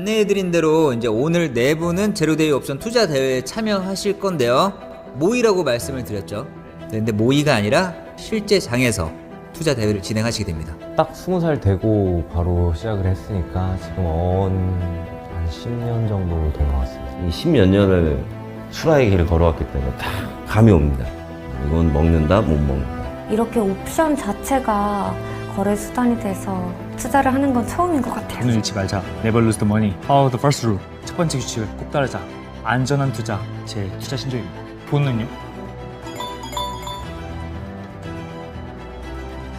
안내해드린 대로 이제 오늘 네 분은 제로데이 옵션 투자 대회에 참여하실 건데요. 모의라고 말씀을 드렸죠. 네, 근데 모의가 아니라 실제 장에서 투자 대회를 진행하시게 됩니다. 딱 스무 살 되고 바로 시작을 했으니까 지금 언한 10년 정도 된 것 같습니다. 이 십몇 년을 수라의 길을 걸어왔기 때문에 다 감이 옵니다. 이건 먹는다, 못 먹는다. 이렇게 옵션 자체가 거래 수단이 돼서 투자를 하는 건 처음인 것 같아요. 돈을 잃지 말자. Never lose the money. Follow the first rule. 첫 번째 규칙을 꼭 따르자. 안전한 투자. 제 투자 신조입니다. 돈은요?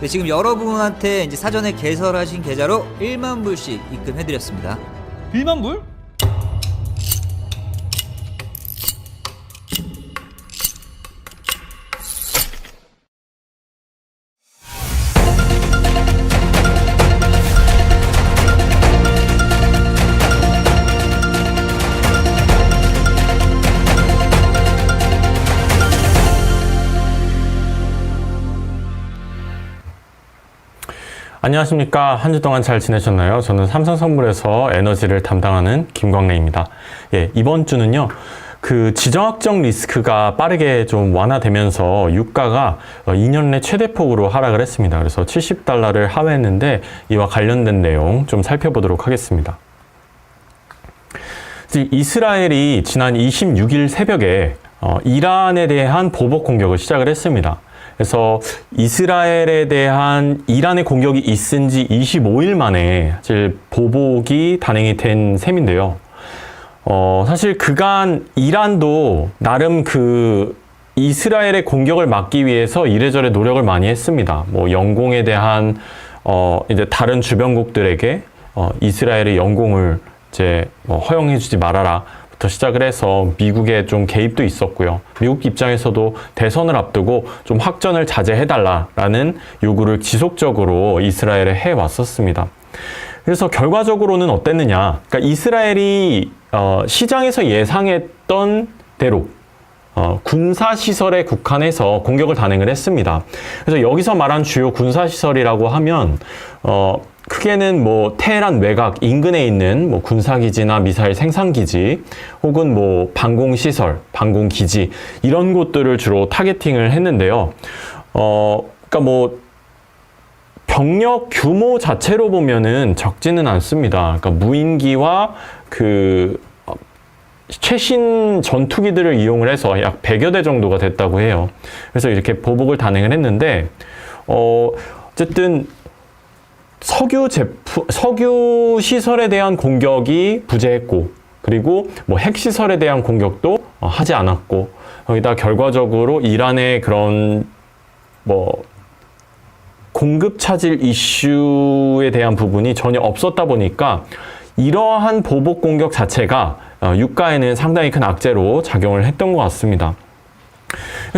네, 지금 여러분한테 이제 사전에 개설하신 계좌로 1만 불씩 입금해드렸습니다. 1만 불? 안녕하십니까. 한 주 동안 잘 지내셨나요? 저는 삼성선물에서 에너지를 담당하는 김광래입니다. 예, 이번 주는요. 그 지정학적 리스크가 빠르게 좀 완화되면서 유가가 2년 내 최대폭으로 하락을 했습니다. 그래서 70달러를 하회했는데 이와 관련된 내용 좀 살펴보도록 하겠습니다. 이스라엘이 지난 26일 새벽에 어, 이란에 대한 보복 공격을 시작을 했습니다. 그래서 이스라엘에 대한 이란의 공격이 있은 지 25일 만에 사실 보복이 단행이 된 셈인데요. 어, 사실 그간 이란도 나름 그 이스라엘의 공격을 막기 위해서 이래저래 노력을 많이 했습니다. 뭐 영공에 대한 어, 이제 다른 주변국들에게 어, 이스라엘의 영공을 이제 뭐 허용해주지 말아라. 부터 시작을 해서 미국의 좀 개입도 있었고요. 미국 입장에서도 대선을 앞두고 좀 확전을 자제해달라라는 요구를 지속적으로 이스라엘에 해왔었습니다. 그래서 결과적으로는 어땠느냐? 그러니까 이스라엘이 어, 시장에서 예상했던 대로 어, 군사 시설에 국한해서 공격을 단행을 했습니다. 그래서 여기서 말한 주요 군사 시설이라고 하면 어, 크게는 뭐 테헤란 외곽 인근에 있는 뭐 군사기지나 미사일 생산기지 혹은 뭐 방공시설, 방공기지 이런 곳들을 주로 타겟팅을 했는데요. 어, 그러니까 뭐 병력 규모 자체로 보면은 적지는 않습니다. 그러니까 무인기와 그 어, 최신 전투기들을 이용을 해서 약 100여 대 정도가 됐다고 해요. 그래서 이렇게 보복을 단행을 했는데, 어, 어쨌든 석유 제품, 석유 시설에 대한 공격이 부재했고, 그리고 뭐 핵시설에 대한 공격도 어, 하지 않았고, 거기다 결과적으로 이란의 그런 뭐 공급 차질 이슈에 대한 부분이 전혀 없었다 보니까 이러한 보복 공격 자체가 어, 유가에는 상당히 큰 악재로 작용을 했던 것 같습니다.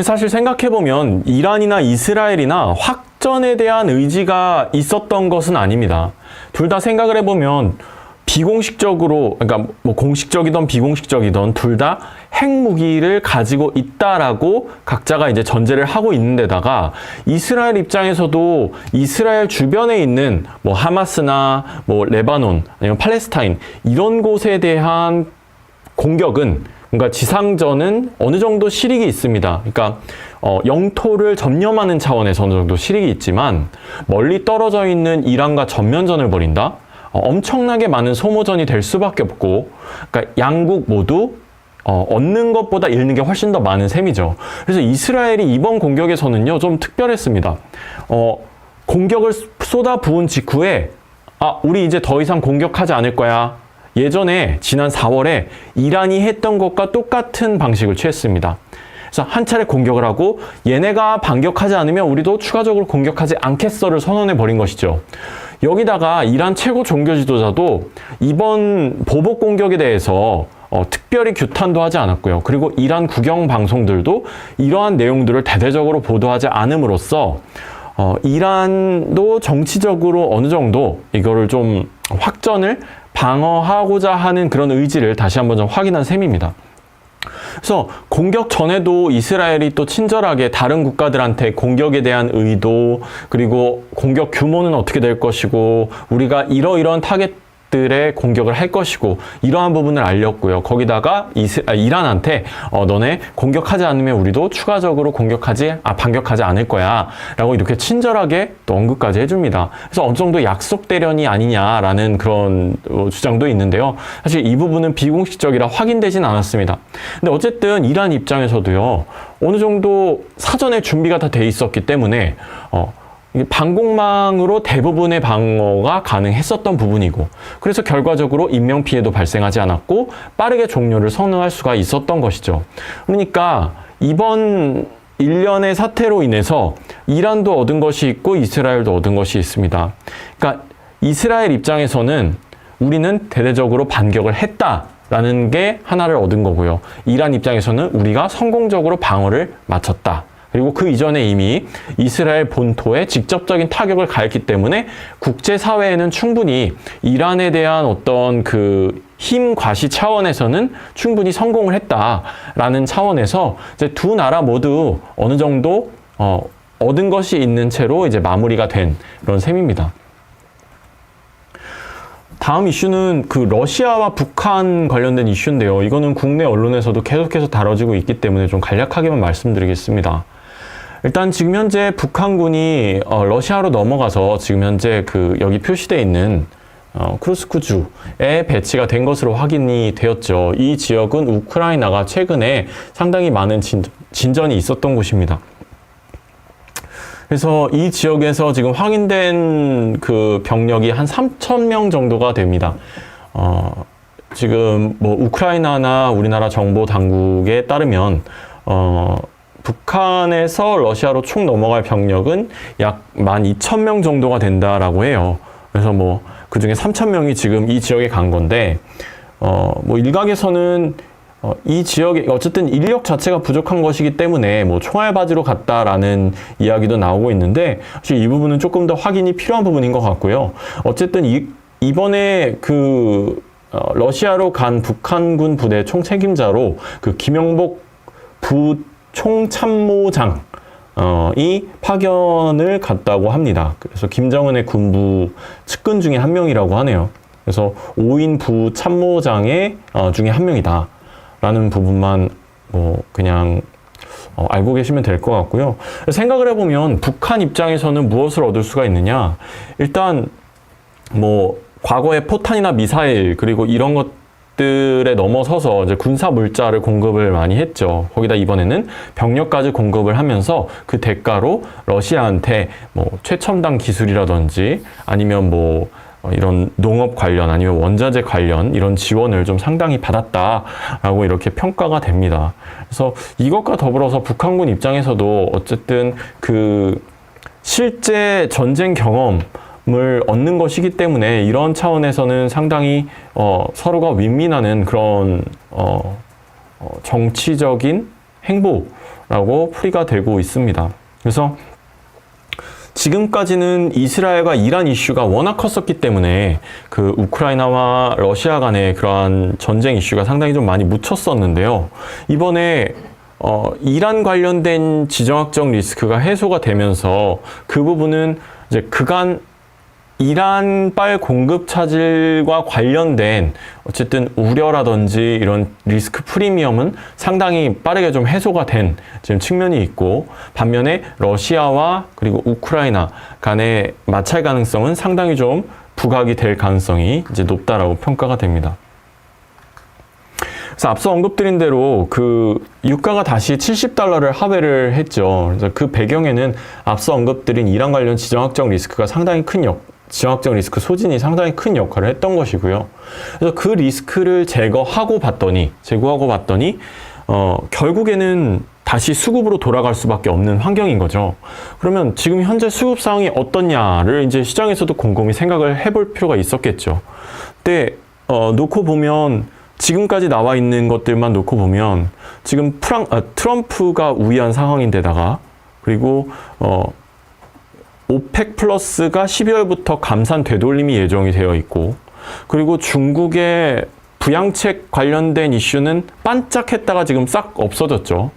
사실 생각해보면 이란이나 이스라엘이나 확전에 대한 의지가 있었던 것은 아닙니다. 둘 다 생각을 해보면 비공식적으로, 그러니까 뭐 공식적이든 비공식적이든 둘 다 핵무기를 가지고 있다라고 각자가 이제 전제를 하고 있는 데다가 이스라엘 입장에서도 이스라엘 주변에 있는 뭐 하마스나 뭐 레바논 아니면 팔레스타인 이런 곳에 대한 공격은 그러니까 지상전은 어느 정도 실익이 있습니다. 그러니까 어, 영토를 점령하는 차원에서 어느 정도 실익이 있지만 멀리 떨어져 있는 이란과 전면전을 벌인다. 어, 엄청나게 많은 소모전이 될 수밖에 없고, 그러니까 양국 모두 어, 얻는 것보다 잃는 게 훨씬 더 많은 셈이죠. 그래서 이스라엘이 이번 공격에서는요 좀 특별했습니다. 어, 공격을 쏟아 부은 직후에 아 우리 이제 더 이상 공격하지 않을 거야. 예전에 지난 4월에 이란이 했던 것과 똑같은 방식을 취했습니다. 그래서 한 차례 공격을 하고 얘네가 반격하지 않으면 우리도 추가적으로 공격하지 않겠어를 선언해 버린 것이죠. 여기다가 이란 최고 종교 지도자도 이번 보복 공격에 대해서 어, 특별히 규탄도 하지 않았고요. 그리고 이란 국영 방송들도 이러한 내용들을 대대적으로 보도하지 않음으로써 어, 이란도 정치적으로 어느 정도 이거를 좀 확전을 방어하고자 하는 그런 의지를 다시 한번 좀 확인한 셈입니다. 그래서 공격 전에도 이스라엘이 또 친절하게 다른 국가들한테 공격에 대한 의도 그리고 공격 규모는 어떻게 될 것이고 우리가 이러이러한 타겟 적들의 공격을 할 것이고 이러한 부분을 알렸고요. 거기다가 이스, 아, 이란한테 어, 너네 공격하지 않으면 우리도 추가적으로 공격하지 아 반격하지 않을 거야라고 이렇게 친절하게 또 언급까지 해줍니다. 그래서 어느 정도 약속 대련이 아니냐라는 그런 어, 주장도 있는데요. 사실 이 부분은 비공식적이라 확인되진 않았습니다. 근데 어쨌든 이란 입장에서도요 어느 정도 사전에 준비가 다 돼 있었기 때문에 어, 방공망으로 대부분의 방어가 가능했었던 부분이고 그래서 결과적으로 인명 피해도 발생하지 않았고 빠르게 종료를 선언할 수가 있었던 것이죠. 그러니까 이번 일련의 사태로 인해서 이란도 얻은 것이 있고 이스라엘도 얻은 것이 있습니다. 그러니까 이스라엘 입장에서는 우리는 대대적으로 반격을 했다 라는 게 하나를 얻은 거고요. 이란 입장에서는 우리가 성공적으로 방어를 마쳤다. 그리고 그 이전에 이미 이스라엘 본토에 직접적인 타격을 가했기 때문에 국제사회에는 충분히 이란에 대한 어떤 그 힘 과시 차원에서는 충분히 성공을 했다라는 차원에서 이제 두 나라 모두 어느 정도 어, 얻은 것이 있는 채로 이제 마무리가 된 그런 셈입니다. 다음 이슈는 그 러시아와 북한 관련된 이슈인데요. 이거는 국내 언론에서도 계속해서 다뤄지고 있기 때문에 좀 간략하게만 말씀드리겠습니다. 일단 지금 현재 북한군이 어, 러시아로 넘어가서 지금 현재 그 여기 표시되어 있는 어, 크루스크주에 배치가 된 것으로 확인이 되었죠. 이 지역은 우크라이나가 최근에 상당히 많은 진, 진전이 있었던 곳입니다. 그래서 이 지역에서 지금 확인된 그 병력이 한 3천 명 정도가 됩니다. 어, 지금 뭐 우크라이나나 우리나라 정보 당국에 따르면 어, 북한에서 러시아로 총 넘어갈 병력은 약 12,000명 정도가 된다라고 해요. 그래서 뭐 그 중에 3,000명이 지금 이 지역에 간 건데 어, 뭐 일각에서는 어, 이 지역에 어쨌든 인력 자체가 부족한 것이기 때문에 뭐 총알바지로 갔다라는 이야기도 나오고 있는데 사실 이 부분은 조금 더 확인이 필요한 부분인 것 같고요. 어쨌든 이, 이번에 그 어, 러시아로 간 북한군 부대 총책임자로 그 김영복 부 총참모장 어, 이 파견을 갔다고 합니다. 그래서 김정은의 군부 측근 중에 한 명이라고 하네요. 그래서 5인 부 참모장의 어, 중에 한 명이다. 라는 부분만 뭐 그냥 어, 알고 계시면 될 것 같고요. 생각을 해보면 북한 입장에서는 무엇을 얻을 수가 있느냐? 일단 뭐 과거에 포탄이나 미사일 그리고 이런 것 들에 넘어서서 이제 군사 물자를 공급을 많이 했죠. 거기다 이번에는 병력까지 공급을 하면서 그 대가로 러시아한테 뭐 최첨단 기술이라든지 아니면 뭐 어, 이런 농업 관련 아니면 원자재 관련 이런 지원을 좀 상당히 받았다라고 이렇게 평가가 됩니다. 그래서 이것과 더불어서 북한군 입장에서도 어쨌든 그 실제 전쟁 경험 을 얻는 것이기 때문에 이런 차원에서는 상당히 어, 서로가 윈윈하는 그런 어, 어, 정치적인 행보라고 풀이가 되고 있습니다. 그래서 지금까지는 이스라엘과 이란 이슈가 워낙 컸었기 때문에 그 우크라이나와 러시아 간의 그러한 전쟁 이슈가 상당히 좀 많이 묻혔었는데요. 이번에 어, 이란 관련된 지정학적 리스크가 해소가 되면서 그 부분은 이제 그간 이란발 공급 차질과 관련된 어쨌든 우려라든지 이런 리스크 프리미엄은 상당히 빠르게 좀 해소가 된 지금 측면이 있고 반면에 러시아와 그리고 우크라이나 간의 마찰 가능성은 상당히 좀 부각이 될 가능성이 이제 높다라고 평가가 됩니다. 그래서 앞서 언급드린 대로 그 유가가 다시 70달러를 하회를 했죠. 그래서 그 배경에는 앞서 언급드린 이란 관련 지정학적 리스크가 상당히 큰 역, 지정학적 리스크 소진이 상당히 큰 역할을 했던 것이고요. 그래서 그 리스크를 제거하고 봤더니, 제거하고 봤더니, 어, 결국에는 다시 수급으로 돌아갈 수밖에 없는 환경인 거죠. 그러면 지금 현재 수급 상황이 어떻냐를 이제 시장에서도 곰곰이 생각을 해볼 필요가 있었겠죠. 근데, 어, 놓고 보면 지금까지 나와 있는 것들만 놓고 보면 지금 프랑, 아, 트럼프가 우위한 상황인데다가 그리고 어, 오펙 플러스가 12월부터 감산 되돌림이 예정이 되어 있고 그리고 중국의 부양책 관련된 이슈는 반짝했다가 지금 싹 없어졌죠.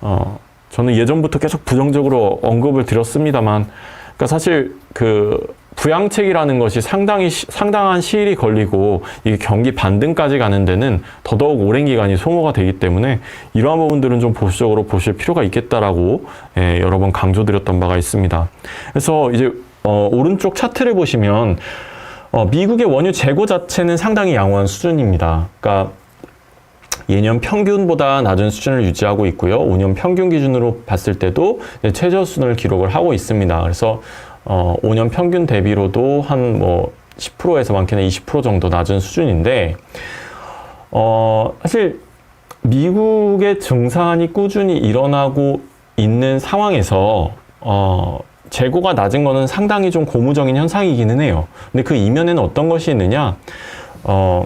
어, 저는 예전부터 계속 부정적으로 언급을 드렸습니다만, 그러니까 사실 그 부양책이라는 것이 상당히 시- 상당한 시일이 걸리고 이게 경기 반등까지 가는 데는 더더욱 오랜 기간이 소모가 되기 때문에 이러한 부분들은 좀 보수적으로 보실 필요가 있겠다라고 예, 여러 번 강조드렸던 바가 있습니다. 그래서 이제 어, 오른쪽 차트를 보시면 어, 미국의 원유 재고 자체는 상당히 양호한 수준입니다. 그러니까 예년 평균보다 낮은 수준을 유지하고 있고요. 5년 평균 기준으로 봤을 때도 최저 수준을 기록을 하고 있습니다. 그래서 어, 5년 평균 대비로도 한 뭐 10%에서 많게는 20% 정도 낮은 수준인데 어, 사실 미국의 증산이 꾸준히 일어나고 있는 상황에서 어, 재고가 낮은 거는 상당히 좀 고무적인 현상이기는 해요. 근데 그 이면에는 어떤 것이 있느냐? 어,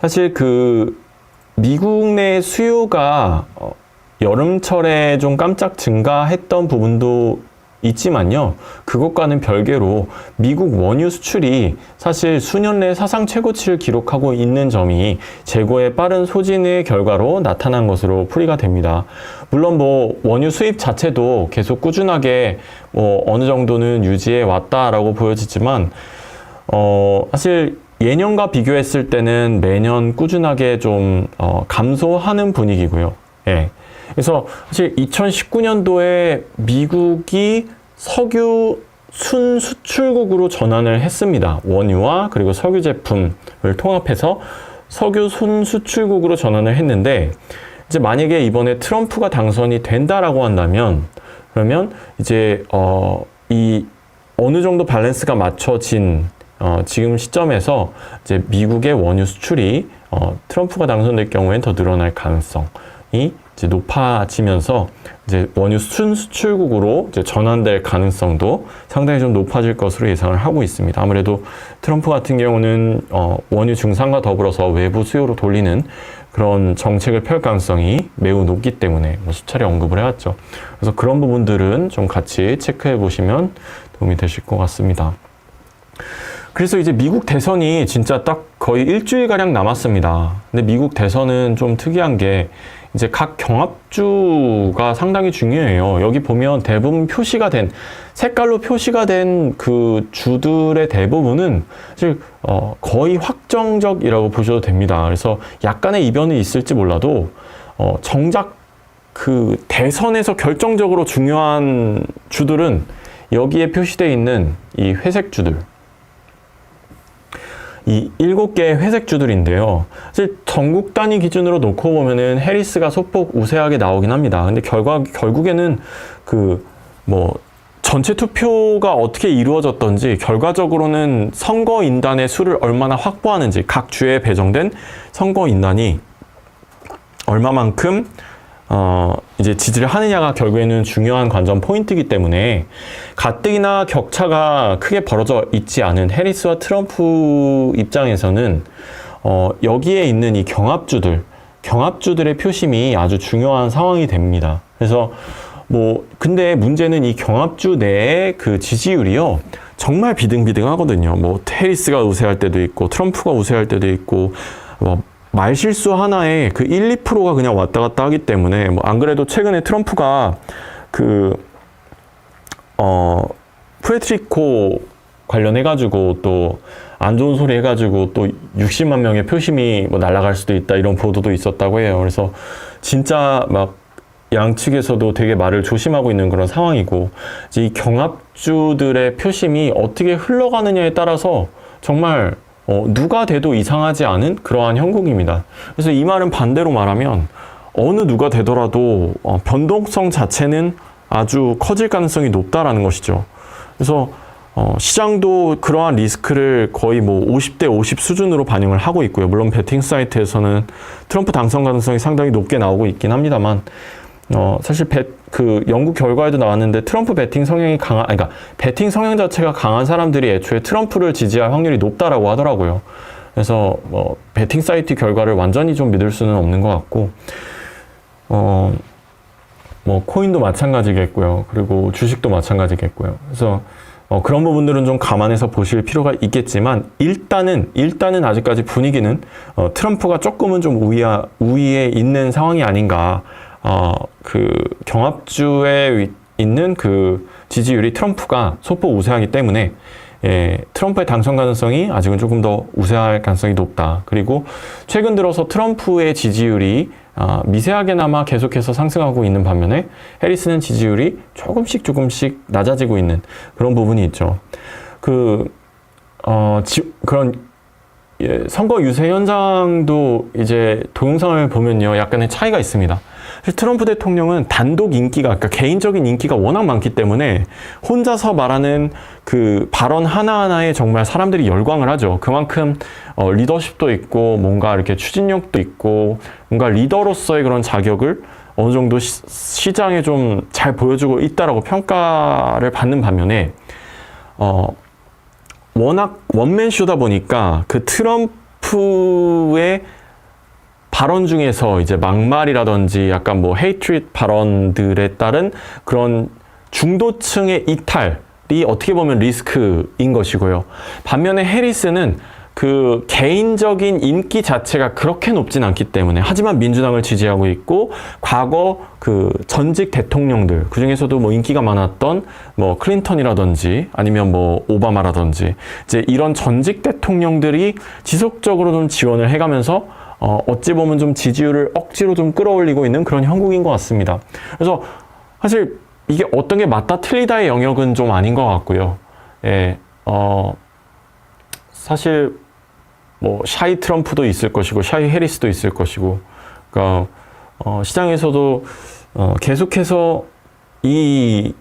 사실 그 미국 내 수요가 어, 여름철에 좀 깜짝 증가했던 부분도 있지만요. 그것과는 별개로 미국 원유 수출이 사실 수년 내 사상 최고치를 기록하고 있는 점이 재고의 빠른 소진의 결과로 나타난 것으로 풀이가 됩니다. 물론 뭐 원유 수입 자체도 계속 꾸준하게 뭐 어느 정도는 유지해 왔다라고 보여지지만 어, 사실 예년과 비교했을 때는 매년 꾸준하게 좀 어, 감소하는 분위기고요. 예. 그래서 사실 2019년도에 미국이 석유 순 수출국으로 전환을 했습니다. 원유와 그리고 석유 제품을 통합해서 석유 순 수출국으로 전환을 했는데 이제 만약에 이번에 트럼프가 당선이 된다라고 한다면 그러면 이제 어, 이 어느 정도 밸런스가 맞춰진 어, 지금 시점에서 이제 미국의 원유 수출이 어, 트럼프가 당선될 경우엔 더 늘어날 가능성이 이제 높아지면서 이제 원유 순 수출국으로 이제 전환될 가능성도 상당히 좀 높아질 것으로 예상을 하고 있습니다. 아무래도 트럼프 같은 경우는 어, 원유 증산과 더불어서 외부 수요로 돌리는 그런 정책을 펼 가능성이 매우 높기 때문에 뭐 수차례 언급을 해왔죠. 그래서 그런 부분들은 좀 같이 체크해 보시면 도움이 되실 것 같습니다. 그래서 이제 미국 대선이 진짜 딱 거의 일주일가량 남았습니다. 근데 미국 대선은 좀 특이한 게 이제 각 경합주가 상당히 중요해요. 여기 보면 대부분 표시가 된, 색깔로 표시가 된 그 주들의 대부분은 사실 어, 거의 확정적이라고 보셔도 됩니다. 그래서 약간의 이변이 있을지 몰라도 어, 정작 그 대선에서 결정적으로 중요한 주들은 여기에 표시되어 있는 이 회색 주들, 이 일곱 개의 회색 주들인데요. 사실 전국 단위 기준으로 놓고 보면은 해리스가 소폭 우세하게 나오긴 합니다. 근데 결과 결국에는 그 뭐 전체 투표가 어떻게 이루어졌던지 결과적으로는 선거 인단의 수를 얼마나 확보하는지 각 주에 배정된 선거 인단이 얼마만큼 어, 이제 지지를 하느냐가 결국에는 중요한 관전 포인트이기 때문에 가뜩이나 격차가 크게 벌어져 있지 않은 해리스와 트럼프 입장에서는 어, 여기에 있는 이 경합주들, 경합주들의 표심이 아주 중요한 상황이 됩니다. 그래서 뭐 근데 문제는 이 경합주 내의 그 지지율이요 정말 비등비등하거든요. 뭐 해리스가 우세할 때도 있고 트럼프가 우세할 때도 있고 뭐 말실수 하나에 그 1, 2%가 그냥 왔다 갔다 하기 때문에 뭐 안 그래도 최근에 트럼프가 그 어, 푸에트리코 관련해가지고 또 안 좋은 소리 해가지고 또 60만 명의 표심이 뭐 날아갈 수도 있다 이런 보도도 있었다고 해요. 그래서 진짜 막 양측에서도 되게 말을 조심하고 있는 그런 상황이고 이 경합주들의 표심이 어떻게 흘러가느냐에 따라서 정말 어, 누가 돼도 이상하지 않은 그러한 형국입니다. 그래서 이 말은 반대로 말하면 어느 누가 되더라도 어, 변동성 자체는 아주 커질 가능성이 높다라는 것이죠. 그래서 어, 시장도 그러한 리스크를 거의 뭐 50대 50 수준으로 반영을 하고 있고요. 물론 베팅 사이트에서는 트럼프 당선 가능성이 상당히 높게 나오고 있긴 합니다만 어, 사실 배, 그 연구 결과에도 나왔는데 트럼프 베팅 성향이 강한, 아니, 그러니까 베팅 성향 자체가 강한 사람들이 애초에 트럼프를 지지할 확률이 높다라고 하더라고요. 그래서 뭐 베팅 사이트 결과를 완전히 좀 믿을 수는 없는 것 같고, 어, 뭐 코인도 마찬가지겠고요. 그리고 주식도 마찬가지겠고요. 그래서 어, 그런 부분들은 좀 감안해서 보실 필요가 있겠지만 일단은 일단은 아직까지 분위기는 어, 트럼프가 조금은 좀 우위에 있는 상황이 아닌가. 어, 그 경합주에 위- 있는 그 지지율이 트럼프가 소폭 우세하기 때문에 예, 트럼프의 당선 가능성이 아직은 조금 더 우세할 가능성이 높다. 그리고 최근 들어서 트럼프의 지지율이 아, 미세하게나마 계속해서 상승하고 있는 반면에 해리스는 지지율이 조금씩 조금씩 낮아지고 있는 그런 부분이 있죠. 그, 어, 지, 그런 예, 선거 유세 현장도 이제 동영상을 보면요. 약간의 차이가 있습니다. 트럼프 대통령은 단독 인기가, 그러니까 개인적인 인기가 워낙 많기 때문에 혼자서 말하는 그 발언 하나하나에 정말 사람들이 열광을 하죠. 그만큼 어, 리더십도 있고 뭔가 이렇게 추진력도 있고 뭔가 리더로서의 그런 자격을 어느 정도 시, 시장에 좀 잘 보여주고 있다라고 평가를 받는 반면에 어, 워낙 원맨쇼다 보니까 그 트럼프의 발언 중에서 이제 막말이라든지 약간 뭐 헤이트릿 발언들에 따른 그런 중도층의 이탈이 어떻게 보면 리스크인 것이고요. 반면에 해리스는 그 개인적인 인기 자체가 그렇게 높진 않기 때문에 하지만 민주당을 지지하고 있고 과거 그 전직 대통령들 그 중에서도 뭐 인기가 많았던 뭐 클린턴이라든지 아니면 뭐 오바마라든지 이제 이런 전직 대통령들이 지속적으로 좀 지원을 해가면서 어 어찌 보면 좀 지지율을 억지로 좀 끌어올리고 있는 그런 형국인 것 같습니다. 그래서 사실 이게 어떤 게 맞다 틀리다의 영역은 좀 아닌 것 같고요. 예, 어 사실 뭐 샤이 트럼프도 있을 것이고 샤이 해리스도 있을 것이고 그러니까 어, 시장에서도 어, 계속해서 이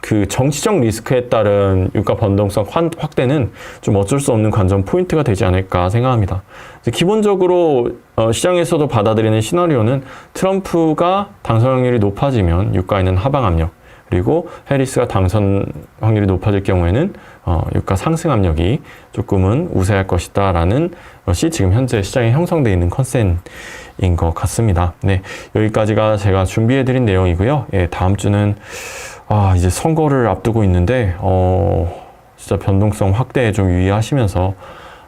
그 정치적 리스크에 따른 유가 변동성 환- 확대는 좀 어쩔 수 없는 관전 포인트가 되지 않을까 생각합니다. 기본적으로 어, 시장에서도 받아들이는 시나리오는 트럼프가 당선 확률이 높아지면 유가에는 하방 압력 그리고 해리스가 당선 확률이 높아질 경우에는 어, 유가 상승 압력이 조금은 우세할 것이다라는 것이 지금 현재 시장에 형성되어 있는 컨센인 것 같습니다. 네, 여기까지가 제가 준비해드린 내용이고요. 예, 다음 주는 아, 이제 선거를 앞두고 있는데 어, 진짜 변동성 확대에 좀 유의하시면서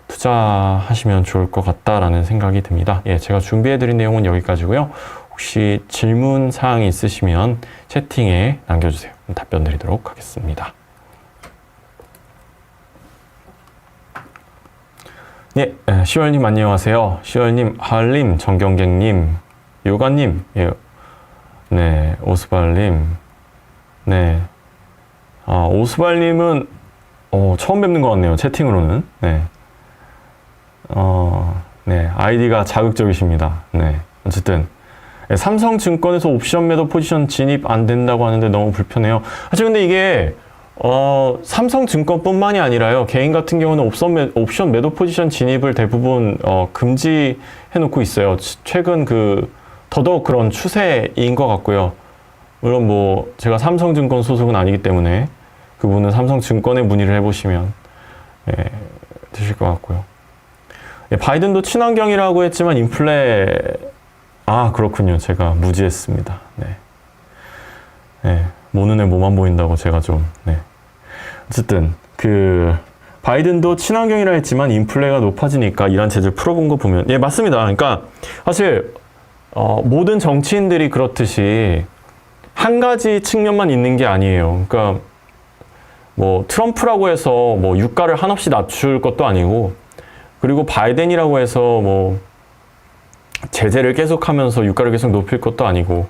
투자하시면 좋을 것 같다라는 생각이 듭니다. 예, 제가 준비해드린 내용은 여기까지고요. 혹시 질문 사항이 있으시면 채팅에 남겨주세요. 답변 드리도록 하겠습니다. 예, 에, 시월님 안녕하세요. 시월님, 할님, 정경객님, 요가님, 예, 네, 오스발님, 네, 아, 오스발님은 어, 처음 뵙는 것 같네요. 채팅으로는. 네. 어, 네, 아이디가 자극적이십니다. 네, 어쨌든. 네, 삼성증권에서 옵션 매도 포지션 진입 안 된다고 하는데 너무 불편해요. 사실 근데 이게 어, 삼성증권뿐만이 아니라요. 개인 같은 경우는 옵션, 매, 옵션 매도 포지션 진입을 대부분 어, 금지해 놓고 있어요. 치- 최근 그 더더욱 그런 추세인 것 같고요. 물론 뭐 제가 삼성증권 소속은 아니기 때문에 그분은 삼성증권에 문의를 해보시면 예, 되실 것 같고요. 예, 바이든도 친환경이라고 했지만 인플레 아 그렇군요. 제가 무지했습니다. 네. 네, 모 눈에 뭐만 보인다고 제가 좀 네. 어쨌든 그 바이든도 친환경이라 했지만 인플레가 높아지니까 이란 제재를 풀어본 거 보면 예 맞습니다. 그러니까 사실 어, 모든 정치인들이 그렇듯이 한 가지 측면만 있는 게 아니에요. 그러니까 뭐 트럼프라고 해서 뭐 유가를 한없이 낮출 것도 아니고 그리고 바이든이라고 해서 뭐 제재를 계속하면서 유가를 계속 높일 것도 아니고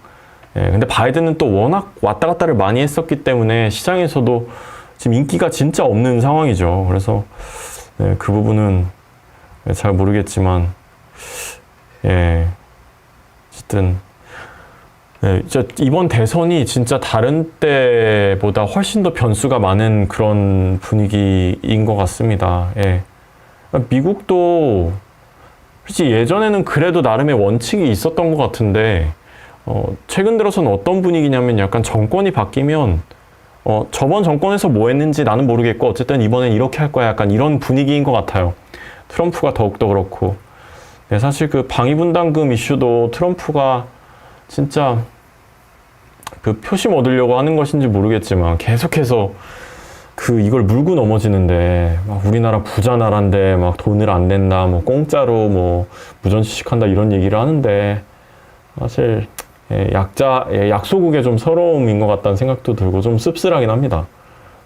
예, 근데 바이든은 또 워낙 왔다 갔다를 많이 했었기 때문에 시장에서도 지금 인기가 진짜 없는 상황이죠. 그래서 예, 그 부분은 잘 모르겠지만 예, 어쨌든 네, 이번 대선이 진짜 다른 때보다 훨씬 더 변수가 많은 그런 분위기인 것 같습니다. 예. 미국도 솔직히 예전에는 그래도 나름의 원칙이 있었던 것 같은데 어, 최근 들어서는 어떤 분위기냐면 약간 정권이 바뀌면 어, 저번 정권에서 뭐 했는지 나는 모르겠고 어쨌든 이번엔 이렇게 할 거야 약간 이런 분위기인 것 같아요. 트럼프가 더욱더 그렇고 네, 사실 그 방위분담금 이슈도 트럼프가 진짜 그 표심 얻으려고 하는 것인지 모르겠지만 계속해서 그 이걸 물고 넘어지는데 막 우리나라 부자 나라인데 막 돈을 안 낸다 뭐 공짜로 뭐 무전시식한다 이런 얘기를 하는데 사실 예, 약자, 예, 약소국의 좀 서러움인 것 같다는 생각도 들고 좀 씁쓸하긴 합니다.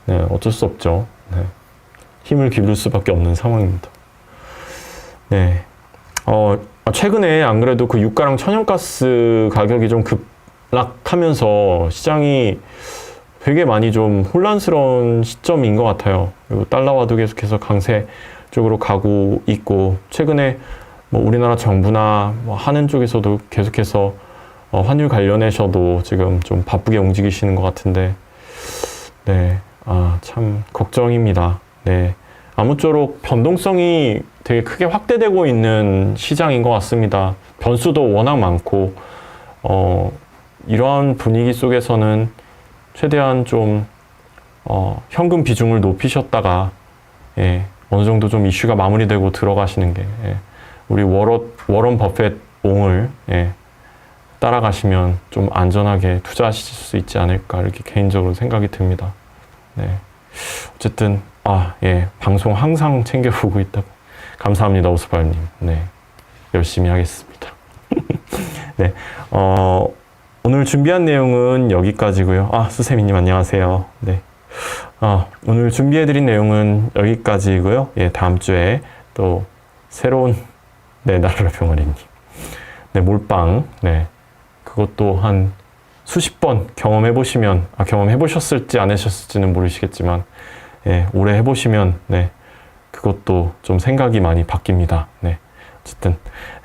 네, 어쩔 수 없죠. 네. 힘을 기울일 수밖에 없는 상황입니다. 네. 어, 최근에 안 그래도 그 유가랑 천연가스 가격이 좀 급락하면서 시장이 되게 많이 좀 혼란스러운 시점인 것 같아요. 그리고 달러화도 계속해서 강세 쪽으로 가고 있고, 최근에 뭐 우리나라 정부나 뭐 하는 쪽에서도 계속해서 어, 환율 관련해서도 지금 좀 바쁘게 움직이시는 것 같은데, 네, 아, 참 걱정입니다. 네. 아무쪼록 변동성이 되게 크게 확대되고 있는 시장인 것 같습니다. 변수도 워낙 많고, 어, 이러한 분위기 속에서는 최대한 좀, 어, 현금 비중을 높이셨다가, 예, 어느 정도 좀 이슈가 마무리되고 들어가시는 게, 예, 우리 워런, 워런 버핏 옹을, 예, 따라가시면 좀 안전하게 투자하실 수 있지 않을까, 이렇게 개인적으로 생각이 듭니다. 네. 어쨌든, 아, 예, 방송 항상 챙겨보고 있다고. 감사합니다, 오스발님. 네. 열심히 하겠습니다. 네. 어, 오늘 준비한 내용은 여기까지고요. 아, 수세미님 안녕하세요. 네. 아, 오늘 준비해드린 내용은 여기까지고요. 예, 다음 주에 또 새로운 네, 나라라 병아리님. 네, 몰빵. 네. 그것도 한 수십 번 경험해 보시면 아 경험해 보셨을지 안 하셨을지는 모르시겠지만 예, 오래 해 보시면 네. 그것도 좀 생각이 많이 바뀝니다. 네. 어쨌든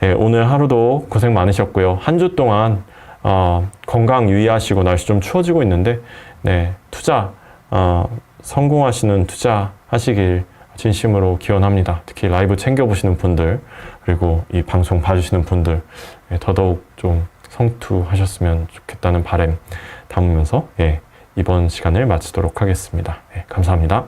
예, 오늘 하루도 고생 많으셨고요. 한 주 동안 어, 건강 유의하시고 날씨 좀 추워지고 있는데 네, 투자 어, 성공하시는 투자 하시길 진심으로 기원합니다. 특히 라이브 챙겨보시는 분들 그리고 이 방송 봐주시는 분들 예, 더더욱 좀 성투하셨으면 좋겠다는 바람 담으면서 예, 이번 시간을 마치도록 하겠습니다. 예, 감사합니다.